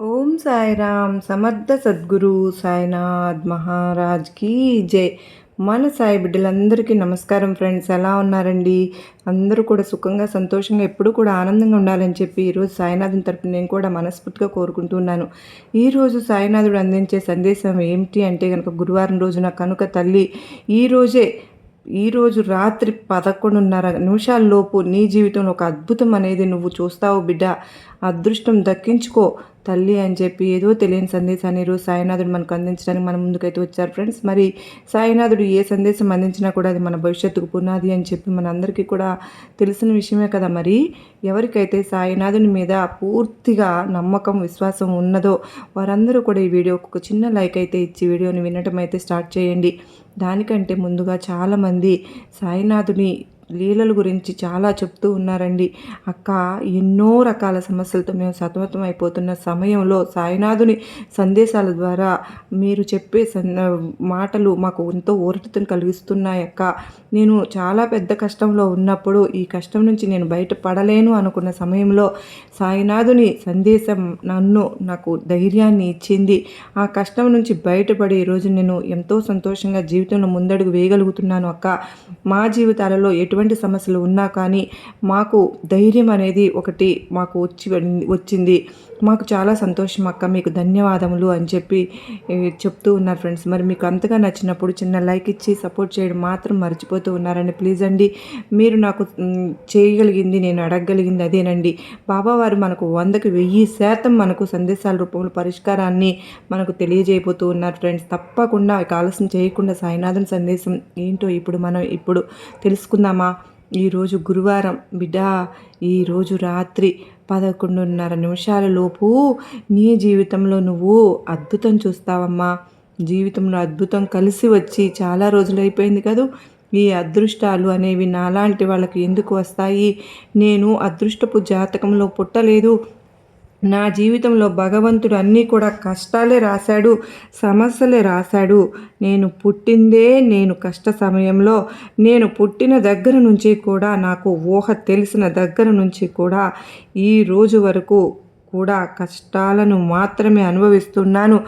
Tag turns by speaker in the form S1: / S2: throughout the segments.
S1: ఓం సాయిరామ్ సమర్థ సద్గురు సాయినాథ్ మహారాజ్కి జై. మన సాయి బిడ్డలందరికీ నమస్కారం ఫ్రెండ్స్ ఎలా ఉన్నారండి? అందరూ కూడా సుఖంగా సంతోషంగా ఎప్పుడూ కూడా ఆనందంగా ఉండాలని చెప్పి ఈరోజు సాయినాథుని తరపున నేను కూడా మనస్ఫూర్తిగా కోరుకుంటున్నాను ఈరోజు సాయినాథుడు అందించే సందేశం ఏమిటి అంటే కనుక గురువారం రోజున కనుక తల్లి ఈరోజే ఈరోజు రాత్రి పదకొండున్నర నిమిషాల్లోపు నీ జీవితంలో ఒక అద్భుతం అనేది నువ్వు చూస్తావు బిడ్డ. అదృష్టం దక్కించుకో. తల్లి అని చెప్పి ఏదో తెలియని సందేశాన్ని ఈరోజు సాయినాథుడు మనకు అందించడానికి మన ముందుకైతే వచ్చారు ఫ్రెండ్స్. మరి సాయినాథుడు ఏ సందేశం అందించినా కూడా అది మన భవిష్యత్తుకు పునాది అని చెప్పి మనందరికీ కూడా తెలిసిన విషయమే కదా మరి. ఎవరికైతే సాయినాథుని మీద పూర్తిగా నమ్మకం విశ్వాసం ఉన్నదో వారందరూ కూడా ఈ వీడియోకి ఒక చిన్న లైక్ అయితే ఇచ్చి వీడియోని వినటం అయితే స్టార్ట్ చేయండి. దానికంటే ముందుగా చాలామంది సాయినాథుని లీలల గురించి చాలా చెప్తూ ఉన్నారండి. అక్క ఎన్నో రకాల సమస్యలతో మేము సతమతం అయిపోతున్న సమయంలో సాయినాథుని సందేశాల ద్వారా మీరు చెప్పే మాటలు మాకు ఎంతో ఊరటతను కలిగిస్తున్నాయి అక్క. నేను చాలా పెద్ద కష్టంలో ఉన్నప్పుడు ఈ కష్టం నుంచి నేను బయటపడలేను అనుకున్న సమయంలో సాయినాథుని సందేశం నన్ను నాకు ధైర్యాన్ని ఇచ్చింది. ఆ కష్టం నుంచి బయటపడి ఈరోజు నేను ఎంతో సంతోషంగా జీవితంలో ముందడుగు వేయగలుగుతున్నాను అక్క. మా జీవితాలలో ఎటువంటి ఎటువంటి సమస్యలు ఉన్నా కానీ మాకు ధైర్యం అనేది ఒకటి మాకు వచ్చి వచ్చింది. మాకు చాలా సంతోషం అక్క మీకు ధన్యవాదములు అని చెప్పి చెప్తూ ఉన్నారు ఫ్రెండ్స్ మరి మీకు అంతగా నచ్చినప్పుడు చిన్న లైక్ ఇచ్చి సపోర్ట్ చేయడం మాత్రం మర్చిపోతూ ఉన్నారండి. ప్లీజ్ అండి మీరు నాకు చేయగలిగింది నేను అడగగలిగింది అదేనండి. బాబావారు మనకు వందకి వెయ్యి శాతం మనకు సందేశాల రూపంలో పరిష్కారాన్ని మనకు తెలియజేయబోతూ ఉన్నారు ఫ్రెండ్స్ తప్పకుండా ఆలస్యం చేయకుండా సాయినాథన్ సందేశం ఏంటో ఇప్పుడు మనం ఇప్పుడు తెలుసుకుందామా? ఈరోజు గురువారం బిడ్డా ఈరోజు రాత్రి పదకొండున్నర నిమిషాల లోపు నీ జీవితంలో నువ్వు అద్భుతం చూస్తావమ్మా. జీవితంలో అద్భుతం కలిసి వచ్చి చాలా రోజులు అయిపోయింది కదూ. ఈ అదృష్టాలు అనేవి నాలాంటి వాళ్ళకి ఎందుకు వస్తాయి? నేను అదృష్టపు జాతకంలో పుట్టలేదు. నా జీవితంలో భగవంతుడు అన్నీ కూడా కష్టాలే రాశాడు సమస్యలే రాశాడు. నేను పుట్టిందే నేను కష్ట సమయంలో నేను పుట్టిన దగ్గర నుంచి కూడా నాకు ఊహ తెలిసిన దగ్గర నుంచి కూడా ఈ రోజు వరకు కూడా కష్టాలను మాత్రమే అనుభవిస్తున్నాను.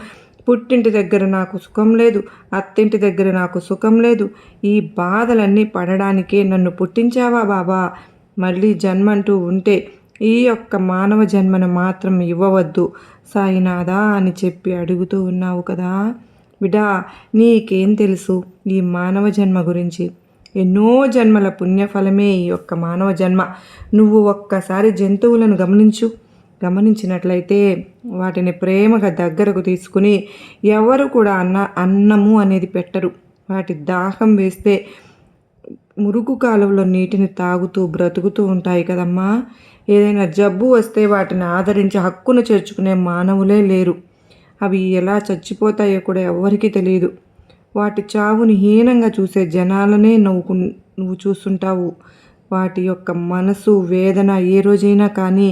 S1: పుట్టింటి దగ్గర నాకు సుఖం లేదు అత్తింటి దగ్గర నాకు సుఖం లేదు. ఈ బాధలన్నీ పడడానికే నన్ను పుట్టించావా బాబా? మళ్ళీ జన్మంటూ ఉంటే ఈ యొక్క మానవ జన్మను మాత్రం ఇవ్వవద్దు. సాయినాథా అని చెప్పి అడుగుతూ ఉన్నావు కదా. బిడా నీకేం తెలుసు ఈ మానవ జన్మ గురించి? ఎన్నో జన్మల పుణ్యఫలమే ఈ యొక్క మానవ జన్మ. నువ్వు ఒక్కసారి జంతువులను గమనించు. గమనించినట్లయితే వాటిని ప్రేమగా దగ్గరకు తీసుకుని ఎవరు కూడా అన్న అన్నము అనేది పెట్టరు. వాటి దాహం వేస్తే మురుగు కాలువలో నీటిని తాగుతూ బ్రతుకుతూ ఉంటాయి కదమ్మా. ఏదైనా జబ్బు వస్తే వాటిని ఆదరించి హక్కును చేర్చుకునే మానవులే లేరు. అవి ఎలా చచ్చిపోతాయో కూడా ఎవరికీ తెలియదు వాటి చావుని హీనంగా చూసే జనాలనే నవ్వుకు నువ్వు చూస్తుంటావు. వాటి యొక్క మనసు వేదన ఏ రోజైనా కానీ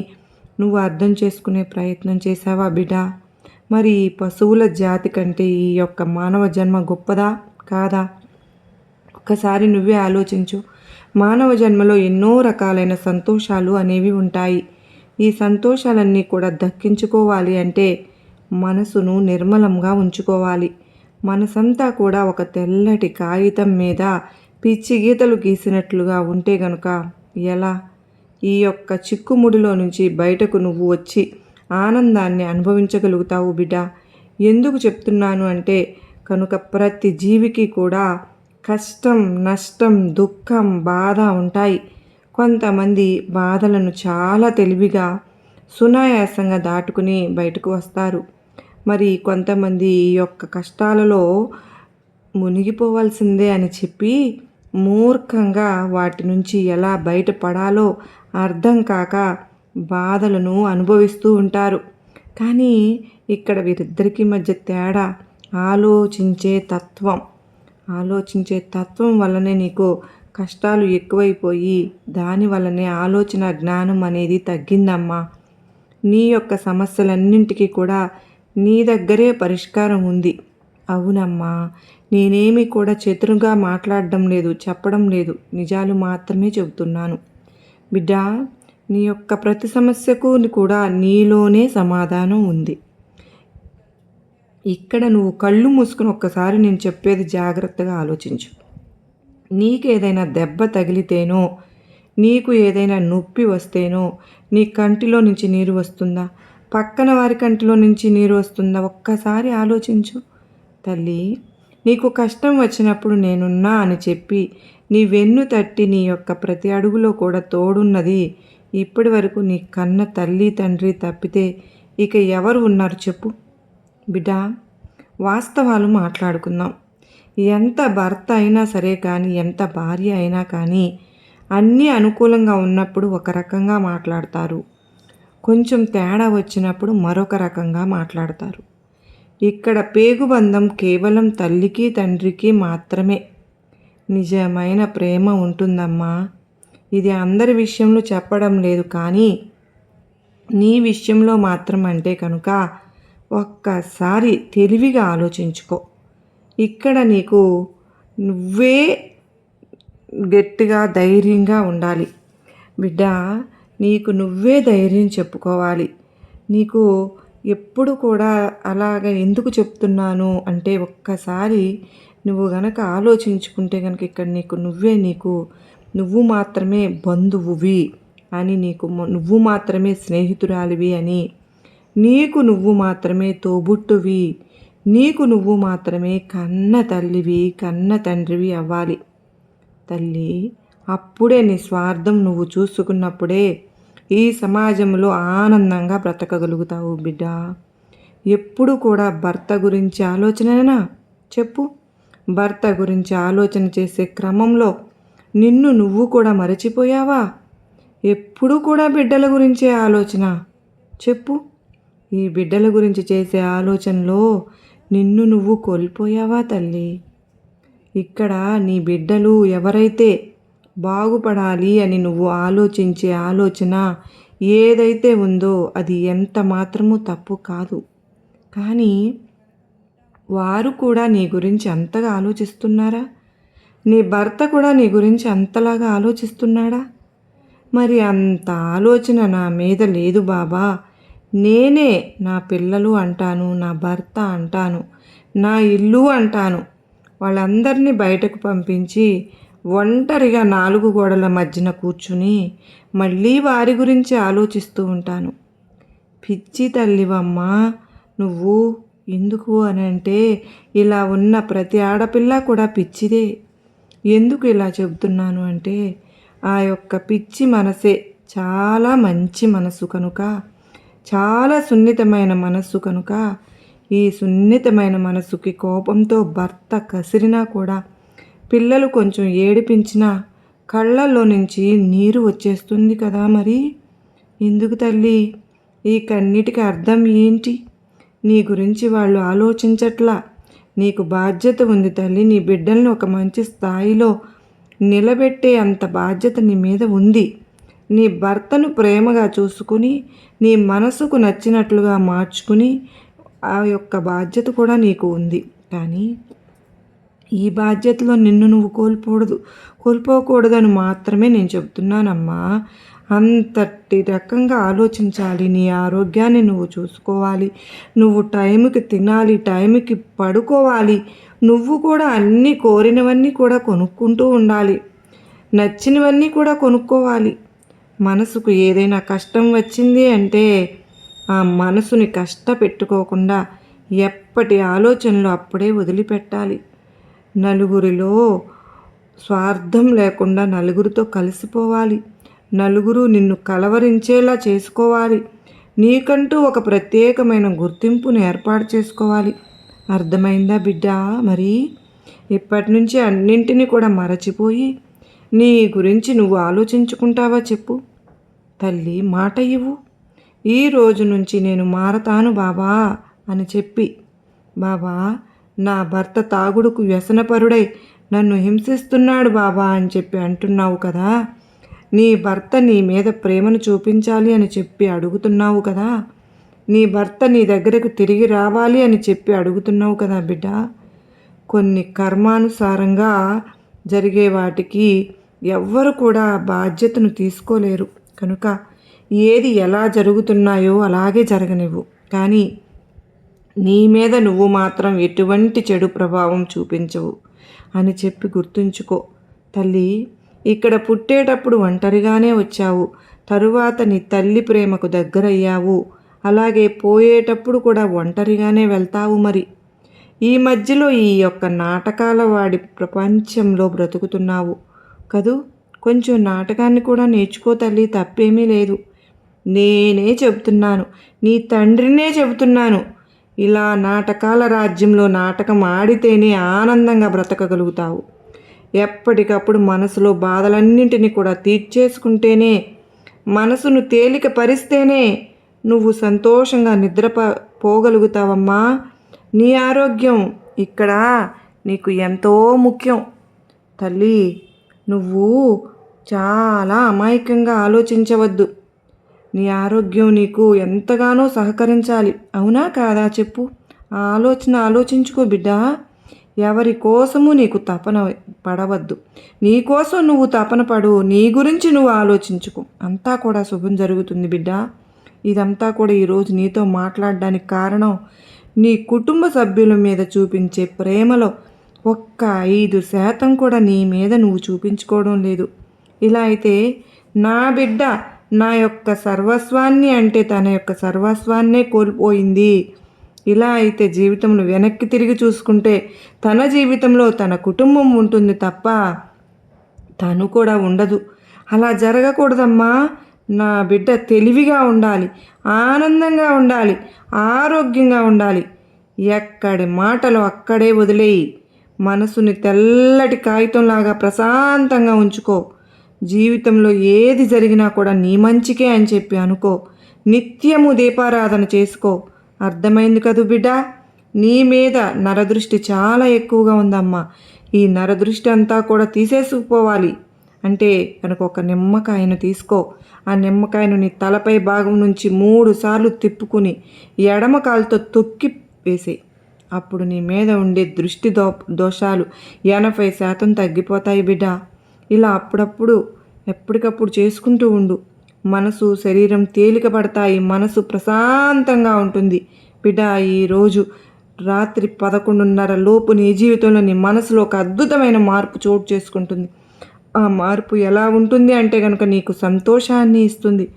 S1: నువ్వు అర్థం చేసుకునే ప్రయత్నం చేసావా బిడ్డ? మరి ఈ పశువుల జాతి కంటే ఈ యొక్క మానవ జన్మ గొప్పదా? కాదా? ఒక్కసారి నువ్వే ఆలోచించు. మానవ జన్మలో ఎన్నో రకాలైన సంతోషాలు అనేవి ఉంటాయి. ఈ సంతోషాలన్నీ కూడా దక్కించుకోవాలి అంటే మనసును నిర్మలంగా ఉంచుకోవాలి. మనసంతా కూడా ఒక తెల్లటి కాగితం మీద పిచ్చి గీతలు గీసినట్లుగా ఉంటే గనుక ఎలా? ఈ యొక్క చిక్కుముడిలో నుంచి బయటకు నువ్వు వచ్చి ఆనందాన్ని అనుభవించగలుగుతావు బిడ్డ. ఎందుకు చెప్తున్నాను అంటే కనుక ప్రతి జీవికి కూడా కష్టం నష్టం దుఃఖం బాధ ఉంటాయి. కొంతమంది బాధలను చాలా తెలివిగా సునాయాసంగా దాటుకుని బయటకు వస్తారు. మరి కొంతమంది ఈ యొక్క కష్టాలలో మునిగిపోవాల్సిందే అని చెప్పి మూర్ఖంగా వాటి నుంచి ఎలా బయటపడాలో అర్థం కాక బాధలను అనుభవిస్తూ ఉంటారు. కానీ ఇక్కడ వీరిద్దరికీ మధ్య తేడా ఆలోచించే తత్వం. ఆలోచించే తత్వం వల్లనే నీకు కష్టాలు ఎక్కువైపోయి దాని వల్లనే ఆలోచన జ్ఞానం అనేది తగ్గిందమ్మా. నీ యొక్క సమస్యలన్నింటికీ కూడా నీ దగ్గరే పరిష్కారం ఉంది. అవునమ్మా నేనేమి కూడా చతురుగా మాట్లాడడం లేదు చెప్పడం లేదు. నిజాలు మాత్రమే చెబుతున్నాను. బిడ్డ నీ యొక్క ప్రతి సమస్యకు కూడా నీలోనే సమాధానం ఉంది. ఇక్కడ నువ్వు కళ్ళు మూసుకుని ఒక్కసారి నేను చెప్పేది జాగ్రత్తగా ఆలోచించు. నీకేదైనా దెబ్బ తగిలితేనో నీకు ఏదైనా నొప్పి వస్తేనో నీ కంటిలో నుంచి నీరు వస్తుందా? పక్కన వారి కంటిలో నుంచి నీరు వస్తుందా? ఒక్కసారి ఆలోచించు. తల్లి నీకు కష్టం వచ్చినప్పుడు నేనున్నా అని చెప్పి నీ వెన్ను తట్టి నీ యొక్క ప్రతి అడుగులో కూడా తోడున్నది ఇప్పటి వరకు నీ కన్న తల్లి తండ్రి తప్పితే ఇక ఎవరు ఉన్నారు చెప్పు. బిడా వాస్తవాలు మాట్లాడుకుందాం. ఎంత భర్త అయినా సరే కానీ ఎంత భార్య అయినా కానీ అన్నీ అనుకూలంగా ఉన్నప్పుడు ఒక రకంగా మాట్లాడతారు. కొంచెం తేడా వచ్చినప్పుడు మరొక రకంగా మాట్లాడతారు. ఇక్కడ పేగుబంధం కేవలం తల్లికి తండ్రికి మాత్రమే. నిజమైన ప్రేమ ఉంటుందమ్మా. ఇది అందరి విషయంలో చెప్పడం లేదు కానీ నీ విషయంలో మాత్రం అంటే కనుక ఒక్కసారి తెలివిగా ఆలోచించుకో. ఇక్కడ నీకు నువ్వే గట్టిగా ధైర్యంగా ఉండాలి. బిడ్డ నీకు నువ్వే ధైర్యం చెప్పుకోవాలి. నీకు ఎప్పుడు కూడా అలాగ ఎందుకు చెప్తున్నాను అంటే ఒక్కసారి నువ్వు గనక ఆలోచించుకుంటే కనుక ఇక్కడ నీకు నువ్వే నీకు నువ్వు మాత్రమే బంధువువి అని నీకు నువ్వు మాత్రమే స్నేహితురాలివి అని నీకు నువ్వు మాత్రమే తోబుట్టువి. నీకు నువ్వు మాత్రమే కన్న తల్లివి కన్న తండ్రివి అవ్వాలి. తల్లి అప్పుడే నీ స్వార్థం నువ్వు చూసుకున్నప్పుడే ఈ సమాజంలో ఆనందంగా బ్రతకగలుగుతావు బిడ్డ. ఎప్పుడు కూడా భర్త గురించి ఆలోచననా చెప్పు. భర్త గురించి ఆలోచన చేసే క్రమంలో నిన్ను నువ్వు కూడా మరచిపోయావా? ఎప్పుడు కూడా బిడ్డల గురించే ఆలోచన? చెప్పు. ఈ బిడ్డల గురించి చేసే ఆలోచనలో నిన్ను నువ్వు కోల్పోయావా తల్లి? ఇక్కడ నీ బిడ్డలు ఎవరైతే బాగుపడాలి అని నువ్వు ఆలోచించే ఆలోచన ఏదైతే ఉందో అది ఎంత మాత్రమూ తప్పు కాదు. కానీ వారు కూడా నీ గురించి అంతగా ఆలోచిస్తున్నారా? నీ భర్త కూడా నీ గురించి అంతలాగా ఆలోచిస్తున్నాడా? మరి అంత ఆలోచన నా మీద లేదు బాబా. నేనే నా పిల్లలు అంటాను నా భర్త అంటాను నా ఇల్లు అంటాను. వాళ్ళందరినీ బయటకు పంపించి ఒంటరిగా నాలుగు గోడల మధ్యన కూర్చుని మళ్ళీ వారి గురించి ఆలోచిస్తూ ఉంటాను. పిచ్చి తల్లివమ్మా నువ్వు ఎందుకు అని అంటే ఇలా ఉన్న ప్రతి ఆడపిల్ల కూడా పిచ్చిదే. ఎందుకు ఇలా చెబుతున్నాను అంటే ఆ యొక్క పిచ్చి మనసే చాలా మంచి మనసు కనుక. చాలా సున్నితమైన మనస్సు కనుక ఈ సున్నితమైన మనస్సుకి కోపంతో భర్త కసిరినా కూడా పిల్లలు కొంచెం ఏడిపించినా కళ్ళల్లో నుంచి నీరు వచ్చేస్తుంది కదా మరి? ఎందుకు తల్లి? ఈ కన్నిటికి అర్థం ఏంటి? నీ గురించి వాళ్ళు ఆలోచించట్లా. నీకు బాధ్యత ఉంది తల్లి. నీ బిడ్డల్ని ఒక మంచి స్థాయిలో నిలబెట్టే అంత బాధ్యత నీ మీద ఉంది. నీ భర్తను ప్రేమగా చూసుకుని నీ మనసుకు నచ్చినట్లుగా మార్చుకుని ఆ యొక్క బాధ్యత కూడా నీకు ఉంది. కానీ ఈ బాధ్యతలో నిన్ను నువ్వు కోల్పోకూడదు కోల్పోకూడదని మాత్రమే నేను చెప్తున్నానమ్మా అంతటి రకంగా ఆలోచించాలి. నీ ఆరోగ్యాన్ని నువ్వు చూసుకోవాలి. నువ్వు టైంకి తినాలి టైంకి పడుకోవాలి. నువ్వు కూడా అన్నీ కోరినవన్నీ కూడా కొనుక్కుంటూ ఉండాలి. నచ్చినవన్నీ కూడా కొనుక్కోవాలి. మనసుకు ఏదైనా కష్టం వచ్చింది అంటే ఆ మనసుని కష్టపెట్టుకోకుండా ఎప్పటి ఆలోచనలు అప్పుడే వదిలిపెట్టాలి. నలుగురిలో స్వార్థం లేకుండా నలుగురితో కలిసిపోవాలి. నలుగురు నిన్ను కలవరించేలా చేసుకోవాలి. నీకంటూ ఒక ప్రత్యేకమైన గుర్తింపును ఏర్పాటు చేసుకోవాలి. అర్థమైందా బిడ్డ? మరి ఇప్పటి నుంచి అన్నింటినీ కూడా మరచిపోయి నీ గురించి నువ్వు ఆలోచించుకుంటావా చెప్పు. తల్లి మాట ఇవ్వు. ఈ రోజు నుంచి నేను మారతాను బాబా అని చెప్పి. బాబా నా భర్త తాగుడుకు వ్యసనపరుడై నన్ను హింసిస్తున్నాడు బాబా అని చెప్పి అంటున్నావు కదా. నీ భర్త నీ మీద ప్రేమను చూపించాలి అని చెప్పి అడుగుతున్నావు కదా. నీ భర్త నీ దగ్గరకు తిరిగి రావాలి అని చెప్పి అడుగుతున్నావు కదా బిడ్డ. కొన్ని కర్మానుసారంగా జరిగే వాటికి ఎవ్వరు కూడా బాధ్యతను తీసుకోలేరు. కనుక ఏది ఎలా జరుగుతున్నాయో అలాగే జరగనివ్వు. కానీ నీ మీద నువ్వు మాత్రం ఎటువంటి చెడు ప్రభావం చూపించవు అని చెప్పి గుర్తుంచుకో. తల్లి ఇక్కడ పుట్టేటప్పుడు ఒంటరిగానే వచ్చావు. తరువాత నీ తల్లి ప్రేమకు దగ్గరయ్యావు. అలాగే పోయేటప్పుడు కూడా ఒంటరిగానే వెళ్తావు మరి. ఈ మధ్యలో ఈ యొక్క నాటకాల వాడి ప్రపంచంలో బ్రతుకుతున్నావు కదూ? కొంచెం నాటకాన్ని కూడా నేర్చుకో తల్లి తప్పేమీ లేదు. నేనే చెబుతున్నాను నీ తండ్రినే చెబుతున్నాను. ఇలా నాటకాల రాజ్యంలో నాటకం ఆడితేనే ఆనందంగా బ్రతకగలుగుతావు. ఎప్పటికప్పుడు మనసులో బాధలన్నింటినీ కూడా తీర్చేసుకుంటేనే మనసును తేలిక పరిస్తేనే నువ్వు సంతోషంగా నిద్ర పోగలుగుతావమ్మా. నీ ఆరోగ్యం ఇక్కడ నీకు ఎంతో ముఖ్యం. తల్లి నువ్వు చాలా అమాయకంగా ఆలోచించవద్దు. నీ ఆరోగ్యం నీకు ఎంతగానో సహకరించాలి. అవునా కాదా చెప్పు. ఆ ఆలోచన ఆలోచించుకో బిడ్డ. ఎవరి కోసము నీకు తపన పడవద్దు. నీకోసం నువ్వు తపన పడు. నీ గురించి నువ్వు ఆలోచించుకో. అంతా కూడా శుభం జరుగుతుంది బిడ్డ. ఇదంతా కూడా ఈరోజు నీతో మాట్లాడడానికి కారణం నీ కుటుంబ సభ్యుల మీద చూపించే ప్రేమలో ఒక్క ఐదు శాతం కూడా నీ మీద నువ్వు చూపించుకోవడం లేదు. ఇలా అయితే నా బిడ్డ నా యొక్క సర్వస్వాన్ని అంటే తన యొక్క సర్వస్వాన్నే కోల్పోయింది. ఇలా అయితే జీవితంలో వెనక్కి తిరిగి చూసుకుంటే తన జీవితంలో తన కుటుంబం ఉంటుంది తప్ప తను కూడా ఉండదు. అలా జరగకూడదమ్మా. నా బిడ్డ తెలివిగా ఉండాలి ఆనందంగా ఉండాలి ఆరోగ్యంగా ఉండాలి. ఎక్కడి మాటలు అక్కడే వదిలేయి. మనసుని తెల్లటి కాగితంలాగా ప్రశాంతంగా ఉంచుకో. జీవితంలో ఏది జరిగినా కూడా నీ మంచికే అని చెప్పి అనుకో. నిత్యము దీపారాధన చేసుకో. అర్థమైంది కదూ బిడ్డ? నీ మీద నరదృష్టి చాలా ఎక్కువగా ఉందమ్మా. ఈ నరదృష్టి అంతా కూడా తీసేసుకుపోవాలి. అంటే కనుక ఒక నిమ్మకాయను తీసుకో. ఆ నిమ్మకాయను నీ తలపై భాగం నుంచి మూడు సార్లు తిప్పుకుని ఎడమ కాలుతో తొక్కి వేసేయి. అప్పుడు నీ మీద ఉండే దృష్టి దో దోషాలు ఎనభై శాతం తగ్గిపోతాయి బిడ్డ. ఇలా అప్పుడప్పుడు ఎప్పటికప్పుడు చేసుకుంటూ ఉండు. మనసు శరీరం తేలిక పడతాయి మనసు ప్రశాంతంగా ఉంటుంది. బిడ్డ ఈరోజు రాత్రి పదకొండున్నర లోపు నీ జీవితంలో నీ మనసులో ఒక అద్భుతమైన మార్పు చోటు చేసుకుంటుంది. ఆ మార్పు ఎలా ఉంటుంది అంటే కనుక నీకు సంతోషాన్ని ఇస్తుంది.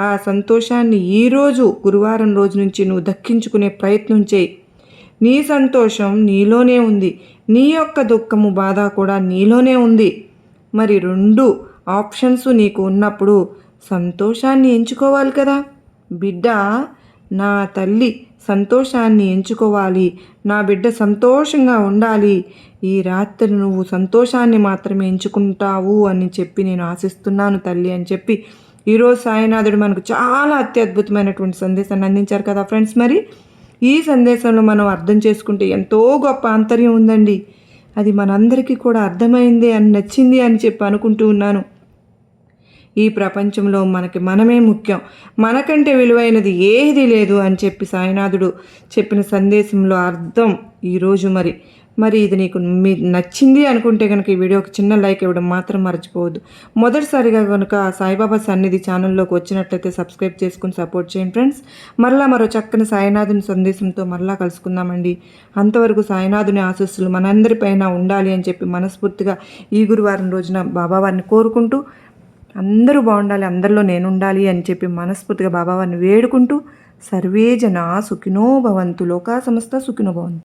S1: ఆ సంతోషాన్ని ఈరోజు గురువారం రోజు నుంచి నువ్వు దక్కించుకునే ప్రయత్నం చేయి. నీ సంతోషం నీలోనే ఉంది. నీ యొక్క దుఃఖము బాధ కూడా నీలోనే ఉంది. మరి రెండు ఆప్షన్స్ నీకు ఉన్నప్పుడు సంతోషాన్ని ఎంచుకోవాలి కదా. బిడ్డ నా తల్లి సంతోషాన్ని ఎంచుకోవాలి. నా బిడ్డ సంతోషంగా ఉండాలి. ఈ రాత్రి నువ్వు సంతోషాన్ని మాత్రమే ఎంచుకుంటావు అని చెప్పి నేను ఆశిస్తున్నాను తల్లి అని చెప్పి ఈరోజు సాయినాథుడు మనకు చాలా అత్యద్భుతమైనటువంటి సందేశాన్ని అందించారు కదా ఫ్రెండ్స్ మరి. ఈ సందేశంలో మనం అర్థం చేసుకుంటే ఎంతో గొప్ప ఆంతర్యం ఉందండి. అది మనందరికీ కూడా అర్థమైంది అని నచ్చింది అని చెప్పి అనుకుంటూ ఉన్నాను. ఈ ప్రపంచంలో మనకి మనమే ముఖ్యం. మనకంటే విలువైనది ఏది లేదు అని చెప్పి సాయినాథుడు చెప్పిన సందేశంలో అర్థం ఈరోజు మరి. మరి ఇది నీకు మీ నచ్చింది అనుకుంటే కనుక ఈ వీడియోకి చిన్న లైక్ ఇవ్వడం మాత్రం మర్చిపోవద్దు. మొదటిసారిగా కనుక సాయిబాబా సన్నిధి ఛానల్లోకి వచ్చినట్లయితే సబ్స్క్రైబ్ చేసుకుని సపోర్ట్ చేయండి ఫ్రెండ్స్. మరలా మరో చక్కని సాయినాథుని సందేశంతో మరలా కలుసుకుందామండి. అంతవరకు సాయినాథుని ఆశస్సులు మనందరిపైన ఉండాలి అని చెప్పి మనస్ఫూర్తిగా ఈ గురువారం రోజున బాబావారిని కోరుకుంటూ అందరూ బాగుండాలి అందరిలో నేను ఉండాలి అని చెప్పి మనస్ఫూర్తిగా బాబావారిని వేడుకుంటూ సర్వే జన సుఖినో భవంతు లోకా సంస్థ సుఖినో భవంతు.